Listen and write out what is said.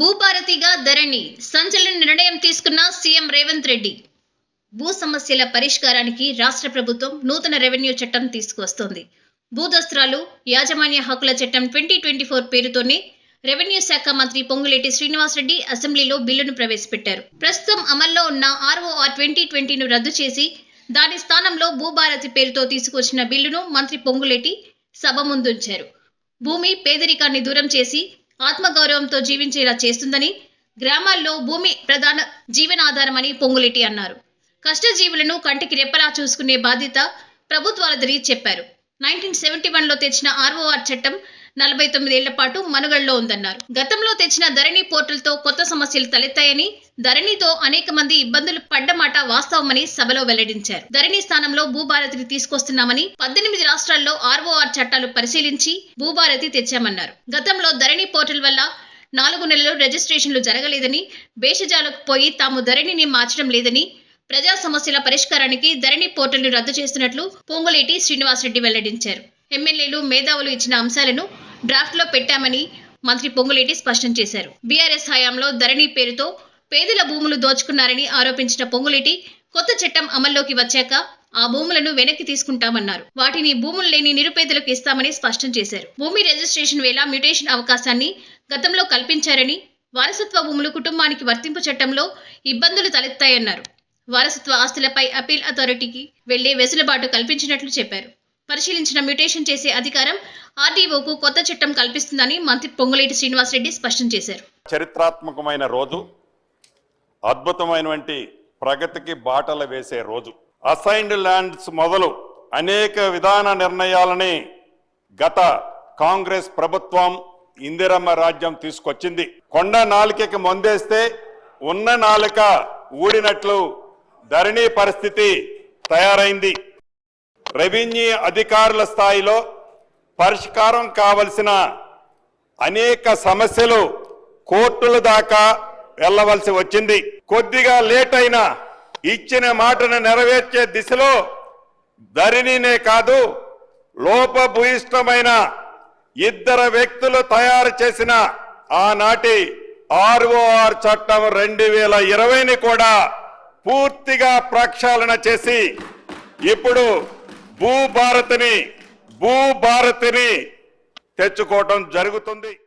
భూభారతిగా ధరణి సంచలన నిర్ణయం తీసుకున్న సీఎం రేవంత్ రెడ్డి. భూ సమస్యల పరిష్కారానికి రాష్ట్ర ప్రభుత్వం నూతన రెవెన్యూ చట్టం తీసుకువస్తోంది. భూదస్త్రాలు యాజమాన్య హక్కుల చట్టం ట్వంటీ ట్వంటీ ఫోర్ పేరుతోనే రెవెన్యూ శాఖ మంత్రి పొంగులేటి శ్రీనివాసరెడ్డి అసెంబ్లీలో బిల్లును ప్రవేశపెట్టారు. ప్రస్తుతం అమల్లో ఉన్న ఆర్ఓఆర్ ట్వంటీ ట్వంటీను రద్దు చేసి దాని స్థానంలో భూభారతి పేరుతో తీసుకొచ్చిన బిల్లును మంత్రి పొంగులేటి సభ ముందుంచారు. భూమి పేదరికాన్ని దూరం చేసి ఆత్మగౌరవంతో జీవించేలా చేస్తుందని గ్రామాల్లో భూమి ప్రధాన జీవనాధారమని పొంగులిటి అన్నారు. కష్టజీవులను కంటికి రెప్పలా చూసుకునే బాధ్యత ప్రభుత్వాలదని చెప్పారు. నైన్టీన్ సెవెంటీ వన్లో తెచ్చిన ఆర్ఓఆర్ చట్టం నలభై తొమ్మిదేళ్ళ పాటు మనుగడలో ఉందన్నారు. గతంలో తెచ్చిన ధరణి పోర్టల్తో కొత్త సమస్యలు తలెత్తాయని ధరణితో అనేక మంది ఇబ్బందులు పడ్డమాట వాస్తవమని సభలో వెల్లడించారు. ధరణి స్థానంలో భూభారతిని తీసుకొస్తున్నామని పద్దెనిమిది రాష్ట్రాల్లో ఆర్ఓఆర్ చట్టాలు పరిశీలించి భూభారతి తెచ్చామన్నారు. గతంలో ధరణి పోర్టల్ వల్ల నాలుగు నెలలు రిజిస్ట్రేషన్లు జరగలేదని భేషజాలకు పోయి తాము ధరణిని మార్చడం లేదని ప్రజా సమస్యల పరిష్కారానికి ధరణి పోర్టల్ను రద్దు చేస్తున్నట్లు పొంగులేటి శ్రీనివాసరెడ్డి వెల్లడించారు. ఎమ్మెల్యేలు మేధావులు ఇచ్చిన అంశాలను డ్రాఫ్ట్లో పెట్టామని మంత్రి పొంగులేటి స్పష్టం చేశారు. బీఆర్ఎస్ హయాంలో ధరణి పేరుతో పేదల భూములు దోచుకున్నారని ఆరోపించిన పొంగులేటి కొత్త చట్టం అమల్లోకి వచ్చాక ఆ భూములను వెనక్కి తీసుకుంటామన్నారు. వాటిని భూములు లేని నిరుపేదలకు ఇస్తామని స్పష్టం చేశారు. భూమి రిజిస్ట్రేషన్ వేళ మ్యూటేషన్ అవకాశాన్ని గతంలో కల్పించారని వారసత్వ భూములు కుటుంబానికి వర్తింపు చట్టంలో ఇబ్బందులు తలెత్తాయన్నారు. వారసత్వ ఆస్తులపై అపీల్ అథారిటీకి వెళ్ళే వెసులుబాటు కల్పించినట్లు చెప్పారు. పరిశీలించిన మ్యూటేషన్ చేసే అధికారం ఆర్డీఓకు కొత్త చట్టం కల్పిస్తుందని మంత్రి పొంగులేటి శ్రీనివాసరెడ్డి స్పష్టం చేశారు. చరిత్రాత్మకమైన రోజు అద్భుతమైనటువంటి ప్రగతికి బాటలు వేసే రోజు. అసైన్డ్ ల్యాండ్స్ మొదలు అనేక విధాన నిర్ణయాలని గత కాంగ్రెస్ ప్రభుత్వం ఇందిరమ్మ రాజ్యం తీసుకొచ్చింది. కొండ నాలికకి మొందేస్తే ఉన్న నాలుక ఊడినట్లు ధరణి పరిస్థితి తయారైంది. రెవెన్యూ అధికారుల స్థాయిలో పరిష్కారం కావలసిన అనేక సమస్యలు కోర్టుల దాకా వెళ్ళవలసి వచ్చింది. కొద్దిగా లేట్ అయినా ఇచ్చిన మాటను నెరవేర్చే దిశలో ధరణినే కాదు లోపభూయిష్టమైన ఇద్దరు వ్యక్తులు తయారు చేసిన ఆనాటి ఆర్ఓఆర్ చట్టం రెండు వేల ఇరవైని కూడా పూర్తిగా ప్రక్షాళన చేసి ఇప్పుడు భూభారతిని భూభారతిని తెచ్చుకోవటం జరుగుతుంది.